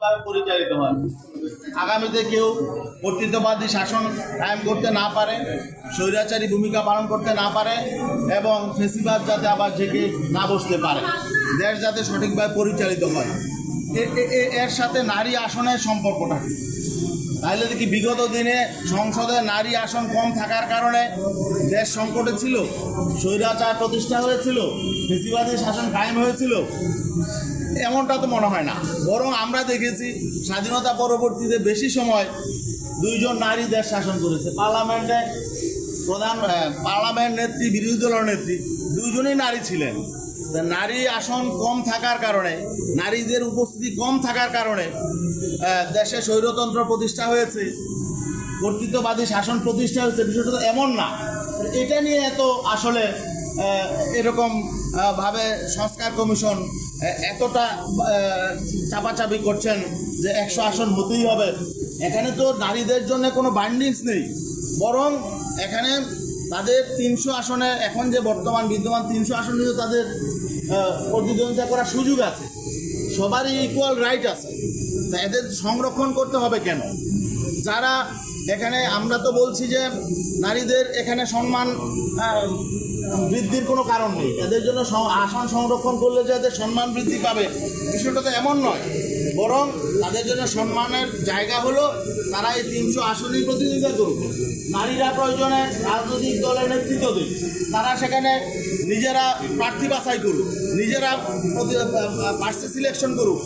পরিচালিত হয়। আগামীতে কেউ কর্তৃত্ববাদী শাসন কায়েম করতে না পারে, স্বৈরাচারী ভূমিকা পালন করতে না পারে এবং ফেসিবাদ যাতে আবার জেগে না বসতে পারে। দেশ যাতে সঠিকভাবে পরিচালিত হয়। এর সাথে নারী আসনের সম্পর্কটা? তাহলে কি বিগত দিনে সংসদে নারী আসন কম থাকার কারণে দেশ সংকটে ছিল, স্বৈরাচার প্রতিষ্ঠা হয়েছিল বেশিবাদী শাসন কায়েম হয়েছিল। এমনটা তো মনে হয় না। বরং আমরা দেখেছি স্বাধীনতা পরবর্তীতে বেশি সময় দুইজন নারী দেশ শাসন করেছে। পার্লামেন্টে প্রধান পার্লামেন্ট নেত্রী, বিরোধী দলের নেত্রী, দুইজনই নারী ছিলেন। নারী আসন কম থাকার কারণে, নারীদের উপস্থিতি কম থাকার কারণে দেশে স্বৈরতন্ত্র প্রতিষ্ঠা হয়েছে, কর্তৃত্ববাদী শাসন প্রতিষ্ঠা হয়েছে, বিষয়টা তো এমন না। এটা নিয়ে এত আসলে এরকম ভাবে সংস্কার কমিশন এতটা চাপাচাপি করছেন যে একশো আসন হতেই হবে। এখানে তো নারীদের জন্য কোনো বাইন্ডিংস নেই। বরং এখানে তাদের তিনশো আসনে এখন যে বর্তমান বিদ্যমান তিনশো আসন নিয়ে তাদের প্রতিদ্বন্দ্বিতা করার সুযোগ আছে। সবারই ইকুয়াল রাইট আছে। তা এদের সংরক্ষণ করতে হবে কেন? যারা এখানে, আমরা তো বলছি যে নারীদের এখানে সম্মান বৃদ্ধির কোনো কারণ নেই। এদের জন্য আসন সংরক্ষণ করলে যে এদের সম্মান বৃদ্ধি পাবে, বিষয়টা তো এমন নয়। বরং তাদের জন্য সম্মানের জায়গা হলো, তারা এই তিনশো আসনই প্রতিনিধিত্ব করুক। নারীরা প্রয়োজনে রাজনৈতিক দলের নেতৃত্ব দিক। তারা সেখানে নিজেরা প্রার্থী বাছাই করুক। নিজেরা প্রার্থী সিলেকশন করুক।